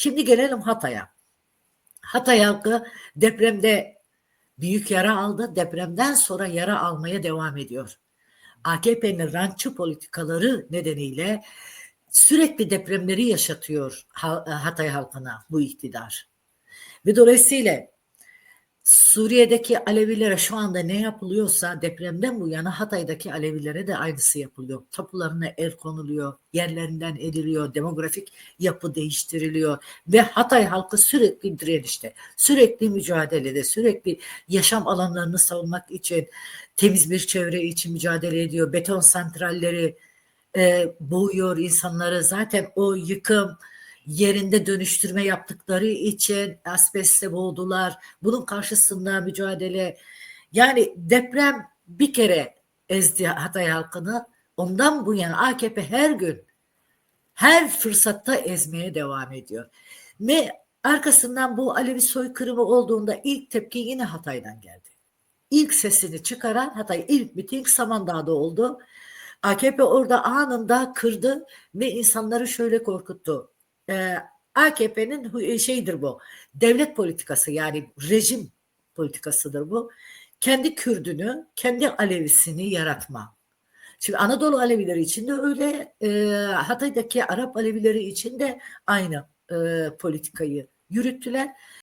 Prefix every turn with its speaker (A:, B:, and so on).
A: Şimdi gelelim Hatay'a. Hatay halkı depremde büyük yara aldı. Depremden sonra yara almaya devam ediyor. AKP'nin rantçı politikaları nedeniyle sürekli depremleri yaşatıyor Ha- Hatay halkına bu iktidar. Ve dolayısıyla Suriye'deki Alevilere şu anda ne yapılıyorsa depremden bu yana Hatay'daki Alevilere de aynısı yapılıyor. Tapularına el konuluyor, yerlerinden ediliyor, demografik yapı değiştiriliyor ve Hatay halkı sürekli direnişte, sürekli mücadelede, sürekli yaşam alanlarını savunmak için, temiz bir çevre için mücadele ediyor. Beton santralleri e, boğuyor insanları. Zaten o yıkım yerinde dönüştürme yaptıkları için asbestle boğdular. Bunun karşısında mücadele. Yani deprem bir kere ezdi Hatay halkını. Ondan bu yana AKP her gün her fırsatta ezmeye devam ediyor. Ve arkasından bu Alevi soykırımı olduğunda ilk tepki yine Hatay'dan geldi. İlk sesini çıkaran Hatay ilk miting Samandağ'da oldu. AKP orada anında kırdı ve insanları şöyle korkuttu. Ee, AKP'nin hu- şeydir bu. Devlet politikası yani rejim politikasıdır bu. Kendi Kürdünü, kendi Alevisini yaratma. Şimdi Anadolu Alevileri için de öyle, e, Hatay'daki Arap Alevileri için de aynı e, politikayı yürüttüler